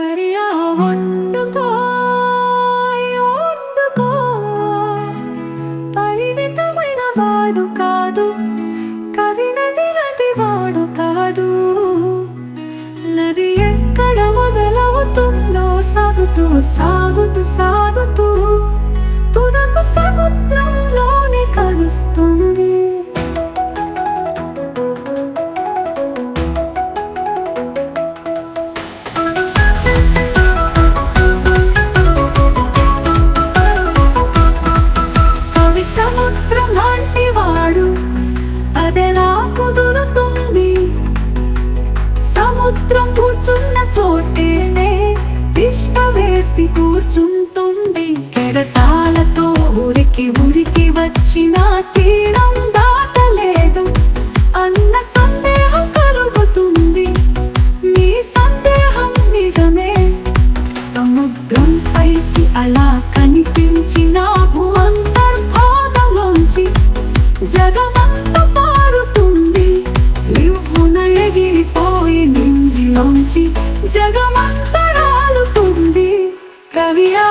కరియా వండుకో వండుకో పరిమితమైన వాడు కాదు కవి నది వాడు కాదు. నది ఎక్కడ మొదలవుతుందో సాగుతూ సాగుతూ సాగుతూ సముద్రం లాంటి వాడు అదెలా కుదురుతుంది సముద్రం కూర్చున్న చోటేనే తిష్ట వేసి కూర్చుంటుంది. కెరటాలతో ఉరికి ఉరికి వచ్చిన తీ నుంచి జగమంత రాలుతుంది కవి ఆ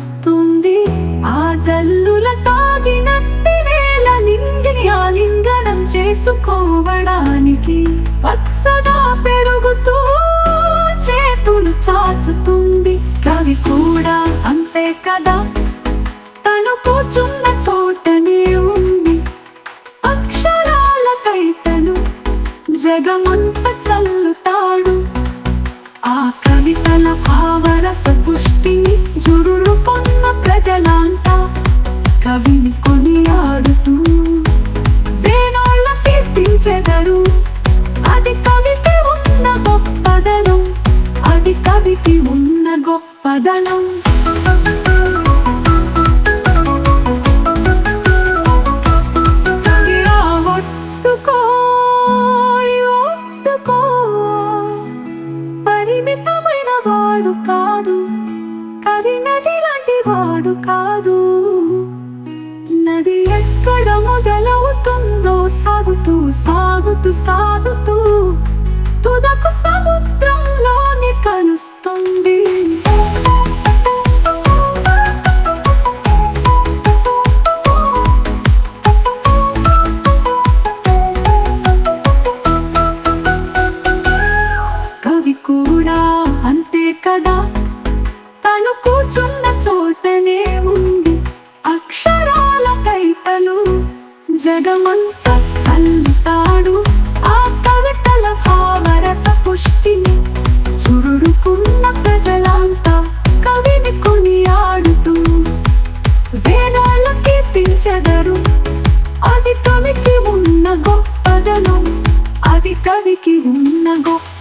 వస్తుంది. ఆ జల్లుల తాగినట్టి నేల నింగిని ఆలింగనం చేసుకోవడానికి పచ్చగా పెరుగుతూ చేతులు చాచుతుంది. కవి కూడా అంతే కదా? తను కూర్చున్న చోటనే ఉంది. అక్షరాలకై కైతను జగమంత చల్లు కవితల భావరస పుష్టిని జురురుకున్న ప్రజలంతా కవిని కొనియాడుతూ వేణోళ్ళ కీర్తించెదరు. అది కవికి ఉన్న గొప్పదనం. అది కవికి ఉన్న గొప్పదనం. పరిమితమైన వాడు కాదు. కవి నది లాంటి వాడు కాదు. నది ఎక్కడ మొదలవుతుందో సాగుతూ సాగుతూ సాగుతూ తుదకు సాగుతూ అవి కూడా అంతే కదా? తను కూర్చున్న చోటనే ఉంది. అక్షరాల కైతలు జగమంత సల్లుతాడు. ఆ కవితల భావరస పుష్టిని చురుడుకున్న ప్రజలంతా కవిని కొనియాడుతూ వేదాల కీర్తించెదరు అది కవికి ఉన్న గొప్పదనం. అది కవికి ఉన్న గొప్ప